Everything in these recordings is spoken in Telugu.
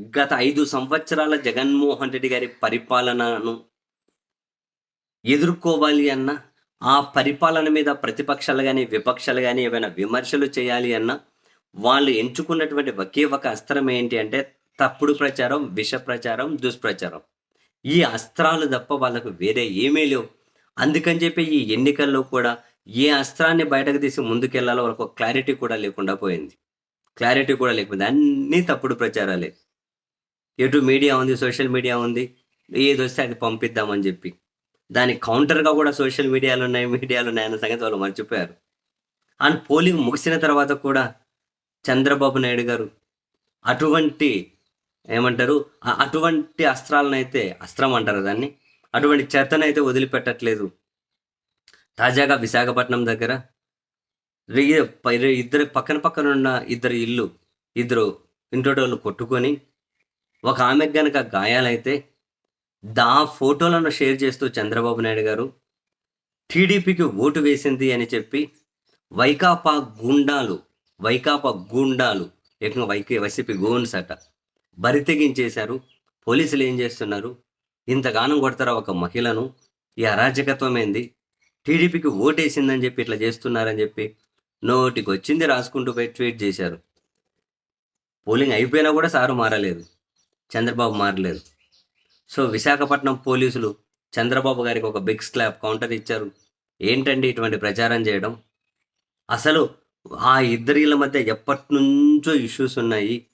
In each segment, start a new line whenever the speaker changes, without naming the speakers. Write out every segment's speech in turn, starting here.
గత ఐదు సంవత్సరాల జగన్మోహన్ రెడ్డి గారి పరిపాలనను ఎదుర్కోవాలి అన్న ఆ పరిపాలన మీద ప్రతిపక్షాలు కానీ విపక్షాలు కానీ ఏమైనా విమర్శలు చేయాలి అన్న వాళ్ళు ఎంచుకున్నటువంటి ఒకే ఒక అస్త్రం ఏంటి అంటే తప్పుడు ప్రచారం విష ప్రచారం దుష్ప్రచారం. ఈ అస్త్రాలు తప్ప వాళ్ళకు వేరే ఏమీ లేవు. అందుకని చెప్పి ఈ ఎన్నికల్లో కూడా ఏ అస్త్రాన్ని బయటకు తీసి ముందుకెళ్ళాలో వాళ్ళకు క్లారిటీ కూడా లేకుండా పోయింది. క్లారిటీ కూడా లేకపోయింది. అన్నీ తప్పుడు ప్రచారాలే. ఎటు మీడియా ఉంది సోషల్ మీడియా ఉంది ఏది వస్తే అది పంపిద్దామని చెప్పి. దానికి కౌంటర్గా కూడా సోషల్ మీడియాలు ఉన్నాయి మీడియాలు ఉన్నాయన్న సంగతి వాళ్ళు మర్చిపోయారు. అండ్ పోలింగ్ ముగిసిన తర్వాత కూడా చంద్రబాబు నాయుడు గారు అటువంటి ఏమంటారు అటువంటి అస్త్రాలను అయితే అస్త్రం అంటారు దాన్ని అటువంటి చేతనైతే వదిలిపెట్టట్లేదు. తాజాగా విశాఖపట్నం దగ్గర ఇద్దరు పక్కన పక్కన ఉన్న ఇద్దరు ఇల్లు ఇద్దరు ఇంటోటోళ్ళు కొట్టుకొని ఒక ఆమెకు గనక గాయాలైతే దా ఫోటోలను షేర్ చేస్తూ చంద్రబాబు నాయుడు గారు టీడీపీకి ఓటు వేసింది అని చెప్పి వైకాపా గుండాలు వైకాపా గుండాలు ఎక్కువ వైకే వైసీపీ గోన్స్ అట బరితెగించేశారు పోలీసులు ఏం చేస్తున్నారు? ఇంతగానం కొడతారా ఒక మహిళను? ఈ అరాజకత్వం ఏంది టీడీపీకి ఓటేసిందని చెప్పి ఇట్లా చేస్తున్నారని చెప్పి నోటికి వచ్చింది రాసుకుంటూ పోయి ట్వీట్ చేశారు. పోలింగ్ అయిపోయినా కూడా సారు మారలేదు. చంద్రబాబు మారలేదు. సో విశాఖపట్నం పోలీసులు చంద్రబాబు గారికి ఒక బిగ్ స్లాబ్ కౌంటర్ ఇచ్చారు. ఏంటండి ఇటువంటి ప్రచారం చేయడం? అసలు ఆ ఇద్దరిల మధ్య ఎప్పటి నుంచో ఇష్యూస్ ఉన్నాయి.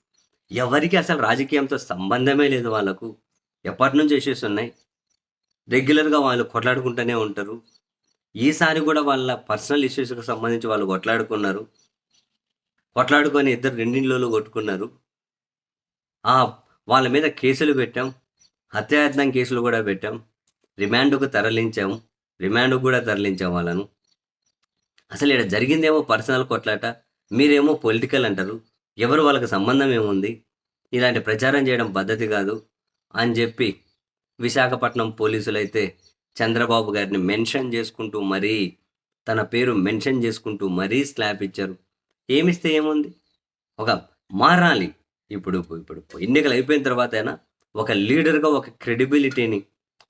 ఎవరికి అసలు రాజకీయంతో సంబంధమే లేదు వాళ్ళకు. ఎప్పటి నుంచో ఇష్యూస్ ఉన్నాయి. రెగ్యులర్గా వాళ్ళు కొట్లాడుకుంటూనే ఉంటారు. ఈసారి కూడా వాళ్ళ పర్సనల్ ఇష్యూస్కి సంబంధించి వాళ్ళు కొట్లాడుకున్నారు. కొట్లాడుకొని ఇద్దరు రెండింటిలో కొట్టుకున్నారు. ఆ వాళ్ళ మీద కేసులు పెట్టాం హత్యాయత్నం కేసులు కూడా పెట్టాం రిమాండ్కు తరలించాం రిమాండ్కు కూడా తరలించాం వాళ్ళను. అసలు ఇక్కడ జరిగిందేమో పర్సనల్ కొట్లాట మీరేమో పొలిటికల్ అంటారు ఎవరు వాళ్ళకి సంబంధం ఏముంది ఇలాంటి ప్రచారం చేయడం పద్ధతి కాదు అని చెప్పి విశాఖపట్నం పోలీసులు అయితే చంద్రబాబు గారిని మెన్షన్ చేసుకుంటూ మరీ తన పేరు మెన్షన్ చేసుకుంటూ మరీ స్లాబ్ ఇచ్చారు. ఏమిస్తే ఏముంది? ఒక మారాలి ఇప్పుడు ఇప్పుడు ఎన్నికలు అయిపోయిన తర్వాత అయినా ఒక లీడర్గా ఒక క్రెడిబిలిటీని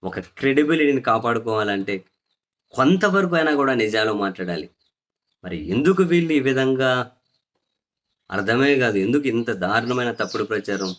ఒక క్రెడిబిలిటీని కాపాడుకోవాలంటే కొంతవరకు అయినా కూడా నిజాలు మాట్లాడాలి. మరి ఎందుకు వీళ్ళు ఈ విధంగా? అర్థమే కాదు. ఎందుకు ఇంత దారుణమైన తప్పుడు ప్రచారం?